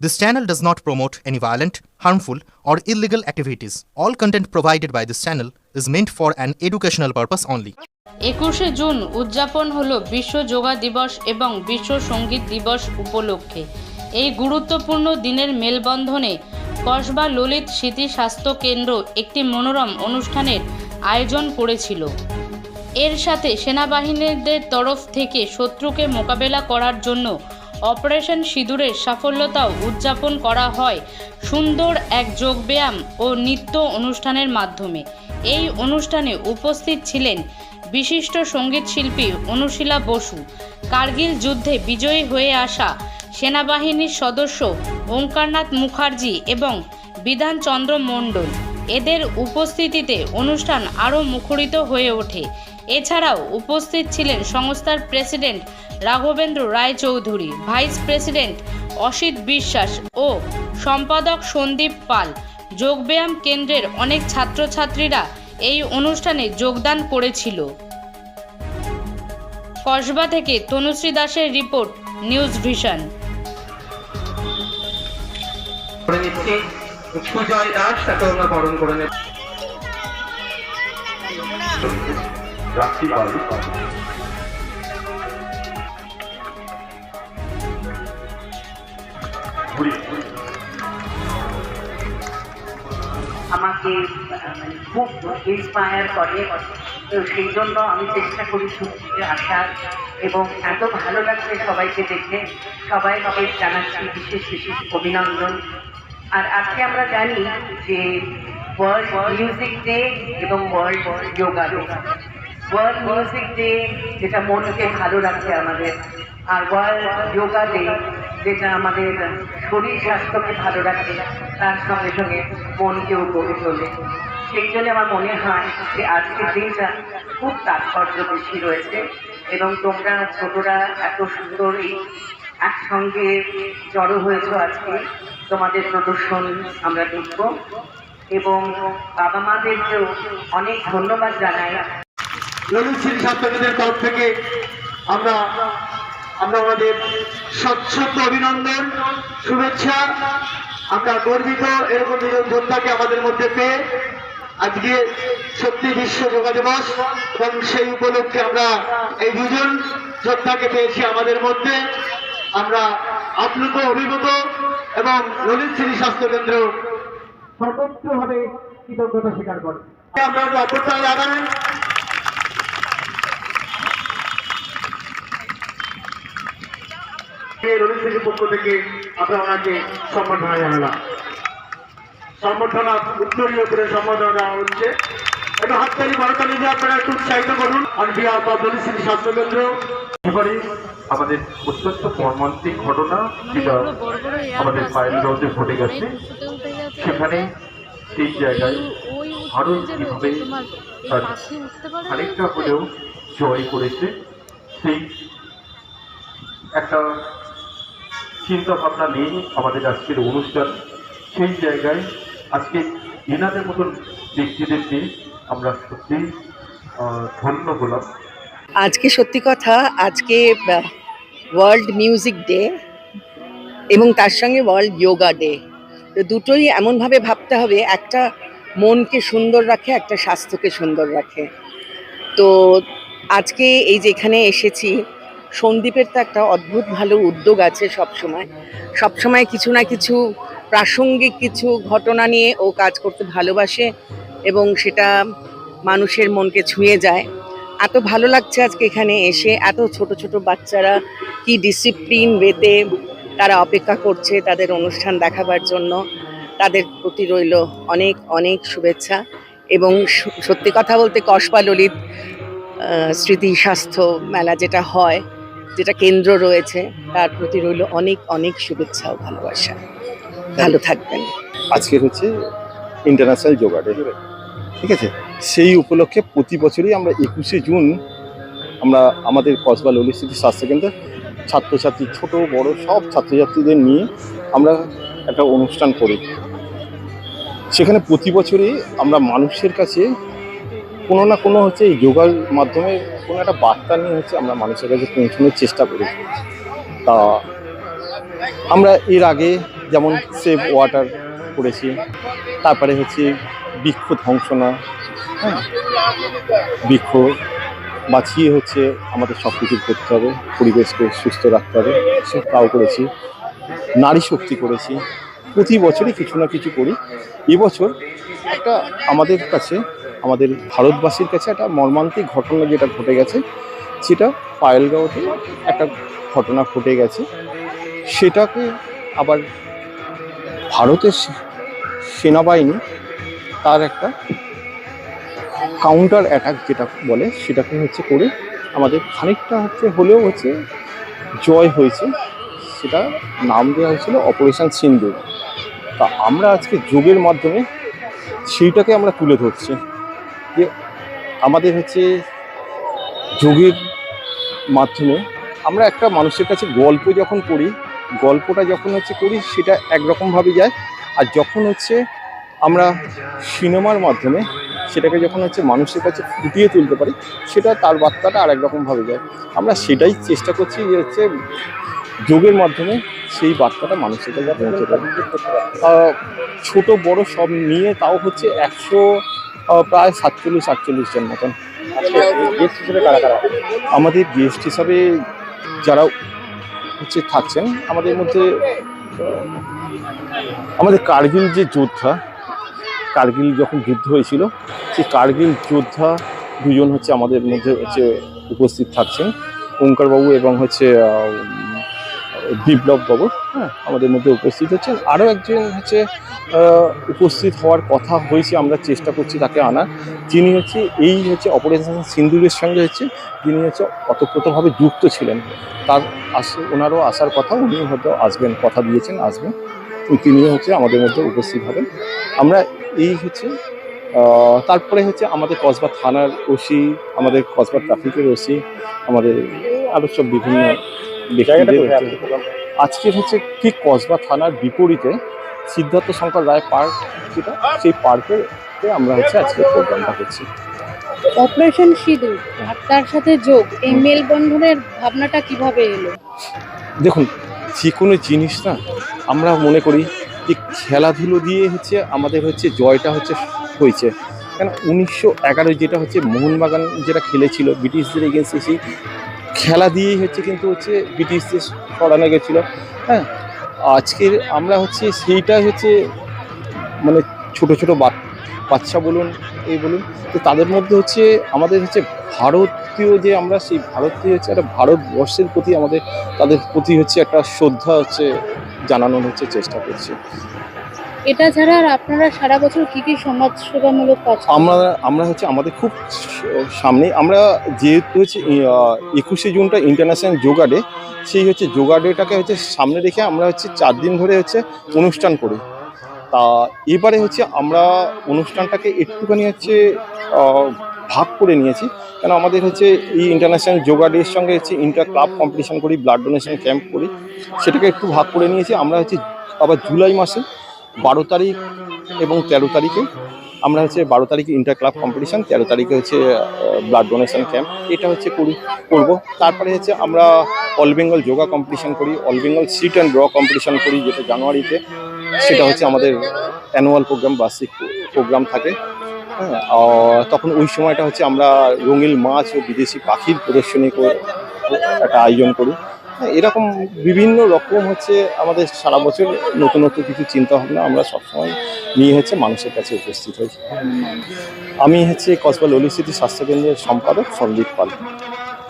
This channel does not promote any violent, harmful, or illegal activities. All content provided by this channel is meant for an educational purpose only. একুশে June উদযাপন হলো বিশ্ব যোগা দিবস এবং বিশ্ব সংগীত দিবস উপলক্ষে এই গুরুত্বপূর্ণ দিনের মেলবন্ধনে কসবা ললিত স্মৃতি স্বাস্থ্য কেন্দ্র একটি মনোরম অনুষ্ঠানের আয়োজন করেছিল। এর সাথে সেনাবাহিনীদের তরফ থেকে শত্রুকে মোকাবেলা করার জন্য অপারেশন সিঁদুরের সাফল্যতাও উদযাপন করা হয় সুন্দর এক যোগব্যায়াম ও নৃত্য অনুষ্ঠানের মাধ্যমে। এই অনুষ্ঠানে উপস্থিত ছিলেন বিশিষ্ট সঙ্গীতশিল্পী অনুশীলা বসু। কার্গিল যুদ্ধে বিজয়ী হয়ে আসা সেনাবাহিনীর সদস্য ওঙ্কারনাথ মুখার্জি এবং বিধানচন্দ্র মণ্ডল। এদের উপস্থিতিতে অনুষ্ঠান আরও মুখরিত হয়ে ওঠে। এছাড়াও উপস্থিত ছিলেন সংস্থার president Raghavendra Raychaudhuri, vice president Asit Biswas ও সম্পাদক সন্দীপ পাল। যোগব্যায়াম কেন্দ্রের অনেক ছাত্রছাত্রীরা এই অনুষ্ঠানে যোগদান করেছিল। কসবা থেকে তনুশ্রী দাসের রিপোর্ট নিউজ ভিশন। করে নিচ্ছি। সুজয় দাস তাকে আমরা বরণ করে নেব। রাত্রিকাল ঘুরি। আমাকে মানে খুব ইন্সপায়ার করে। তো সেই জন্য আমি চেষ্টা করি সত্যিতে আসার এবং এত ভালো লাগছে সবাইকে দেখে। সবাই সবাই জানাচ্ছি বিশেষ বিশেষ অভিনন্দন। আর আজকে আমরা জানি যে ওয়ার্ল্ড মিউজিক ডে এবং world yoga world music day যেটা মনকে ভালো রাখে আমাদের। আর ওয়ার্ল্ড যোগা ডে যেটা আমাদের শরীর স্বাস্থ্যকে ভালো রাখে, তার সঙ্গে সঙ্গে মনকেও গড়ে তোলে। সেই জন্য আমার মনে হয় যে আজকের দিনটা খুব তাৎপর্য বেশি রয়েছে এবং তোমরা ছোটরা এত সুন্দর এই একসঙ্গে জড়ো হয়েছো আজকে। তোমাদের প্রদর্শন আমরা দেখব এবং বাবা মাদেরকেও অনেক ধন্যবাদ জানাই। ললিত ছাত্রদের তরফ থেকে আমরা আমরা আমাদের স্বচ্ছন্দ অভিনন্দন, শুভেচ্ছা। আমরা গর্বিত এরকম দুজন যোদ্ধাকে আমাদের মধ্যে পেয়ে আজকে সত্যি বিশ্ব যোগা দিবস এবং সেই উপলক্ষে আমরা এই দুজন যোদ্ধাকে পেয়েছি আমাদের মধ্যে। আমরা আপ্লুত অভিভূত এবং ললিত শ্রী স্বাস্থ্য কেন্দ্র সর্বোচ্চভাবে কৃতজ্ঞতা স্বীকার করি। আমরা অভ্যর্থনা জানাবেন রবীন্দ্র সিংহের পক্ষ থেকে আমরা ওনাকে সম্বর্ধনা জানালাম সম্বর্ধনা, উত্তরীয় করে সম্বর্ধনা দেওয়া হচ্ছে। একটু হাততালি বড়তালি দিয়ে আপনারা একটু উৎসাহিত করুন। আর বিয়া বা স্বাস্থ্যকেন্দ্র। এবারে আমাদের অত্যন্ত মর্মান্তিক ঘটনা, যেটা আমাদের রোডে ঘটে গেছে। সেখানে সেই জায়গায় ভারত কীভাবে খানিকটা হলেও জয় করেছে, সেই একটা চিন্তা ভাবনা নেই, আমাদের আজকের অনুষ্ঠান সেই জায়গায়। আজকে এনাদের মতন ব্যক্তিদেরকে আমরা সত্যি ধন্য হলাম। আজকে সত্যি কথা, আজকে ওয়ার্ল্ড মিউজিক ডে এবং তার সঙ্গে ওয়ার্ল্ড যোগা ডে তো দুটোই এমনভাবে ভাবতে হবে, একটা মনকে সুন্দর রাখে, একটা স্বাস্থ্যকে সুন্দর রাখে। তো আজকে এই যে এখানে এসেছি সন্দীপের তো একটা অদ্ভুত ভালো উদ্যোগ আছে সবসময়। সবসময় কিছু না কিছু প্রাসঙ্গিক কিছু ঘটনা নিয়ে ও কাজ করতে ভালোবাসে এবং সেটা মানুষের মনকে ছুঁয়ে যায়। এত ভালো লাগছে আজকে এখানে এসে, এত ছোট ছোট বাচ্চারা কি ডিসিপ্লিন ওয়েতে তারা অপেক্ষা করছে তাদের অনুষ্ঠান দেখাবার জন্য। তাদের প্রতি রইল অনেক অনেক শুভেচ্ছা এবং সত্যি কথা বলতে কসবা ললিত স্মৃতি স্বাস্থ্য মেলা যেটা হয় যেটা কেন্দ্র রয়েছে, তার প্রতি রইল অনেক অনেক শুভেচ্ছা ও ভালোবাসা। ভালো থাকবেন। আজকের হচ্ছে ইন্টারন্যাশনাল যোগা ডে ঠিক আছে? সেই উপলক্ষে প্রতি বছরই আমরা একুশে জুন আমরা আমাদের কসবা ললিত স্মৃতি স্বাস্থ্যকেন্দ্রের ছাত্রছাত্রী, ছোট, বড়, সব ছাত্রছাত্রীদের নিয়ে আমরা একটা অনুষ্ঠান করি। সেখানে প্রতি বছরই আমরা মানুষের কাছে কোনো না কোনো হচ্ছে এই যোগার মাধ্যমে কোনো একটা বার্তা নিয়ে হচ্ছে আমরা মানুষের কাছে পৌঁছানোর চেষ্টা করি। তা আমরা এর আগে যেমন সেভ ওয়াটার করেছি, তারপরে হচ্ছে বৃক্ষ ধ্বংস না হ্যাঁ? বৃক্ষ বাঁচিয়ে হচ্ছে আমাদের সব কিছু করতে হবে, পরিবেশকে সুস্থ রাখতে হবে তাও করেছি। নারী শক্তি করেছি, প্রতি বছরই কিছু না কিছু করি। এবছর একটা আমাদের কাছে আমাদের ভারতবাসীর কাছে একটা মর্মান্তিক ঘটনা যেটা ঘটে গেছে, সেটা পায়েলগাঁওতে একটা ঘটনা ঘটে গেছে। সেটাকে আবার ভারতের সেনাবাহিনী তার একটা কাউন্টার অ্যাটাক যেটা বলে, সেটাকে হচ্ছে করে আমাদের খানিকটা হচ্ছে হলেও হচ্ছে জয় হয়েছে। সেটা নাম দেওয়া হয়েছিল অপারেশান সিন্দুর তা আমরা আজকে যোগের মাধ্যমে সেইটাকে আমরা তুলে ধরছি। যে আমাদের হচ্ছে যোগের মাধ্যমে আমরা একটা মানুষের কাছে গল্প যখন করি গল্পটা যখন হচ্ছে করি সেটা একরকমভাবে যায়। আর যখন হচ্ছে আমরা সিনেমার মাধ্যমে সেটাকে যখন হচ্ছে মানুষের কাছে ফুটিয়ে তুলতে পারি সেটা তার বার্তাটা আর একরকমভাবে যায়। আমরা সেটাই চেষ্টা করছি যে হচ্ছে যোগের মাধ্যমে সেই বার্তাটা মানুষের কাছে পৌঁছে দেবে আহ, ছোট বড় সব নিয়ে তাও হচ্ছে একশো প্রায় সাতচল্লিশ আটচল্লিশ জন মতন। আমাদের গেস্ট হিসাবে যারা হচ্ছে থাকছেন আমাদের মধ্যে আমাদের কার্গিল যে যোদ্ধা কার্গিল যখন যুদ্ধ হয়েছিল সেই কার্গিল যোদ্ধা দুজন হচ্ছে আমাদের মধ্যে হচ্ছে উপস্থিত থাকছেন। ওঙ্কারবাবু এবং হচ্ছে বিপ্লব বাবু হ্যাঁ আমাদের মধ্যে উপস্থিত হচ্ছেন। আরও একজন হচ্ছে উপস্থিত হওয়ার কথা হয়েছে, আমরা চেষ্টা করছি তাকে আনার। যিনি হচ্ছে, এই হচ্ছে অপারেশন সিন্দুরের সঙ্গে হচ্ছে যিনি হচ্ছে অতপ্রতভাবে যুক্ত ছিলেন। তার আসে, ওনারও আসার কথা উনি হয়তো আসবেন, কথা দিয়েছেন, আসবেন। তো তিনিও হচ্ছে আমাদের মধ্যে উপস্থিত হবেন। আমরা এই হচ্ছে তারপরে হচ্ছে আমাদের কসবা থানার ওসি, আমাদের কসবা ট্রাফিকের ওসি, আমাদের আরও সব বিভিন্ন ব্যক্তিদের হচ্ছে- আজকের হচ্ছে ঠিক কসবা থানার বিপরীতে সিদ্ধার্থ শঙ্কর রায় পার্ক যেটা সেই পার্কের আমরা হচ্ছে আজকে প্রোগ্রামটা করছি। অপারেশন সিঁদুর আর তার সাথে যোগ এই মেলবন্ধনের ভাবনাটা কীভাবে এলো? দেখুন যে কোনো জিনিস না আমরা মনে করি যে খেলাধুলো দিয়ে হচ্ছে আমাদের হচ্ছে জয়টা হচ্ছে হয়েছে। কেন উনিশশো এগারোয় যেটা হচ্ছে মোহনবাগান যেটা খেলেছিল ব্রিটিশদের এগেনস্টে সেই খেলা দিয়েই হচ্ছে কিন্তু হচ্ছে ব্রিটিশদের সরানো গেছিল হ্যাঁ? আজকের আমরা হচ্ছে সেইটাই হচ্ছে মানে ছোট ছোট বাচ- বাচ্চা বলুন, এই বলুন, তো তাদের মধ্যে হচ্ছে আমাদের হচ্ছে ভারতীয় যে আমরা সেই ভারতীয় হচ্ছে একটা ভারতবর্ষের প্রতি আমাদের, তাদের প্রতি হচ্ছে একটা শ্রদ্ধা হচ্ছে জানানোর হচ্ছে চেষ্টা করছি। এটা ছাড়া আর আপনারা সারা বছর কি কি সমাজ সেবামূলক কাজ আমরা আমরা হচ্ছে আমাদের খুব সামনে আমরা যেহেতু হচ্ছে একুশে জুনটা ইন্টারন্যাশনাল যোগা ডে, সেই হচ্ছে যোগা ডেটাকে হচ্ছে সামনে রেখে আমরা হচ্ছে চার দিন ধরে হচ্ছে অনুষ্ঠান করি। তা এবারে হচ্ছে আমরা অনুষ্ঠানটাকে একটুখানি হচ্ছে ভাগ করে নিয়েছি। কেন আমাদের হচ্ছে এই ইন্টারন্যাশনাল যোগা ডের সঙ্গে হচ্ছে ইন্টার ক্লাব কম্পিটিশন করি ব্লাড ডোনেশন ক্যাম্প করি, সেটাকে একটু ভাগ করে নিয়েছি। আমরা হচ্ছে আবার জুলাই মাসে বারো তারিখ এবং তেরো তারিখে। আমরা হচ্ছে বারো তারিখে ইন্টার ক্লাব কম্পিটিশান তেরো তারিখে হচ্ছে ব্লাড ডোনেশন ক্যাম্প এটা হচ্ছে করি, করব। তারপরে হচ্ছে আমরা অল বেঙ্গল যোগা কম্পিটিশন করি all Bengal sit and draw competition করি, যেটা জানুয়ারিতে। সেটা হচ্ছে আমাদের অ্যানুয়াল প্রোগ্রাম বার্ষিক প্রোগ্রাম থাকে। হ্যাঁ তখন ওই সময়টা হচ্ছে আমরা রঙিল মাছ ও বিদেশি পাখির প্রদর্শনী একটা আয়োজন করি। এরকম বিভিন্ন রকম হচ্ছে আমাদের সারা বছর নতুন নতুন কিছু চিন্তা ভাবনা আমরা সবসময় নিয়ে হচ্ছে মানুষের কাছে উপস্থিত হই আমি হচ্ছে কসবা ললিত স্মৃতি স্বাস্থ্যকেন্দ্রের সম্পাদক সন্দীপ পাল।